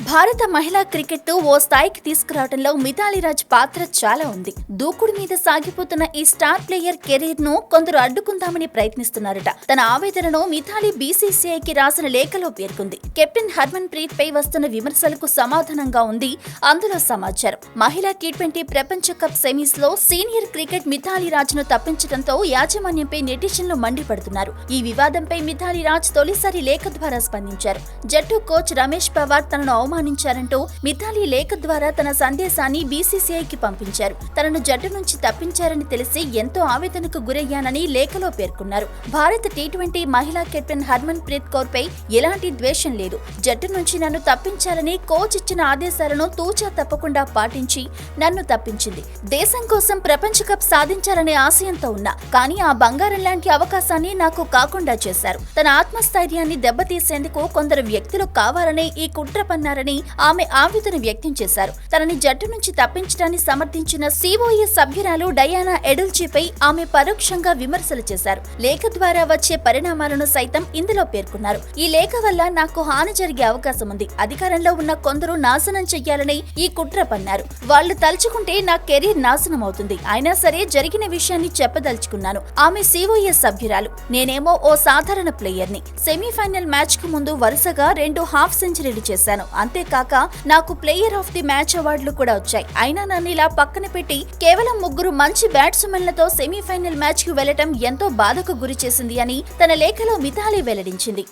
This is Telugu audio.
భారత మహిళా క్రికెట్ను ఓ స్థాయికి తీసుకురావడంలో మిథాలీ రాజ్ పాత్ర చాలా ఉంది. దూకుడు మీద సాగిపోతున్న ఈ స్టార్ ప్లేయర్ కెరీర్ను కొందరు అడ్డుకుందామని ప్రయత్నిస్తున్నారట. తన ఆవేదనను మిథాలీ బీసీసీఐకి రాసిన లేఖలో పేర్కొంది. కెప్టెన్ హర్మన్ ప్రీత్ పై వస్తున్న విమర్శలకు సమాధానంగా ఉంది అందులో సమాచారం. మహిళా టీ ట్వంటీ ప్రపంచ కప్ సెమీస్లో సీనియర్ క్రికెట్ మిథాలీ రాజ్ను తప్పించడంతో యాజమాన్యంపై నెటిజన్లు మండిపడుతున్నారు. ఈ వివాదంపై మిథాలీ రాజ్ తొలిసారి లేఖ ద్వారా స్పందించారు. జట్టు కోచ్ రమేష్ పవార్ తనను అవమానించారంటూ మిథాలీ లేఖ ద్వారా తన సందేశాన్ని బీసీసీఐకి పంపించారు. తనను జట్టు నుంచి తప్పించారని తెలిసి ఎంతో ఆవేదనకు గురయ్యానని లేఖలో పేర్కొన్నారు. భారత టీ ట్వంటీ మహిళా కెప్టెన్ హర్మన్ ప్రీత్ కౌర్ పై ఎలాంటి ద్వేషం లేదు. జట్టు నుంచి నన్ను తప్పించాలని కోచ్ ఇచ్చిన ఆదేశాలను తూచా తప్పకుండా పాటించి నన్ను తప్పించింది. దేశం కోసం ప్రపంచ కప్ సాధించాలనే ఆశయంతో ఉన్నా కానీ ఆ బంగారం లాంటి అవకాశాన్ని నాకు కాకుండా చేశారు. తన ఆత్మస్థైర్యాన్ని దెబ్బతీసేందుకు కొందరు వ్యక్తులు కావాలనే ఈ కుట్ర చేస్తున్నారని ఆమె ఆవేదన వ్యక్తం చేశారు. తనని జట్టు నుంచి తప్పించడాన్ని సమర్థించిన సిఓఏ సభ్యురాలు డయానా ఎడుల్జీపై ఆమె పరోక్షంగా విమర్శలు చేశారు. లేఖ ద్వారా వచ్చే పరిణామాలను సైతం ఇందులో పేర్కొన్నారు. ఈ లేఖ వల్ల నాకు హాని జరిగే అవకాశం ఉంది. అధికారంలో ఉన్న కొందరు నాశనం చెయ్యాలని ఈ కుట్ర పన్నారు. వాళ్ళు తలుచుకుంటే నా కెరీర్ నాశనం అవుతుంది అయినా సరే జరిగిన విషయాన్ని చెప్పదలుచుకున్నాను. ఆమె సిఓఏ సభ్యురాలు. నేనేమో ఓ సాధారణ ప్లేయర్ని. సెమీఫైనల్ మ్యాచ్కు ముందు వరుసగా రెండు హాఫ్ సెంచరీలు చేశాను. అంతేకాక నాకు ప్లేయర్ ఆఫ్ ది మ్యాచ్ అవార్డులు కూడా వచ్చాయి. అయినా నన్ను ఇలా పక్కన పెట్టి కేవలం ముగ్గురు మంచి బ్యాట్స్మెన్లతో సెమీఫైనల్ మ్యాచ్కు వెళ్ళటం ఎంతో బాధకు గురి చేసింది అని తన లేఖలో మిథాలి వెల్లడించింది.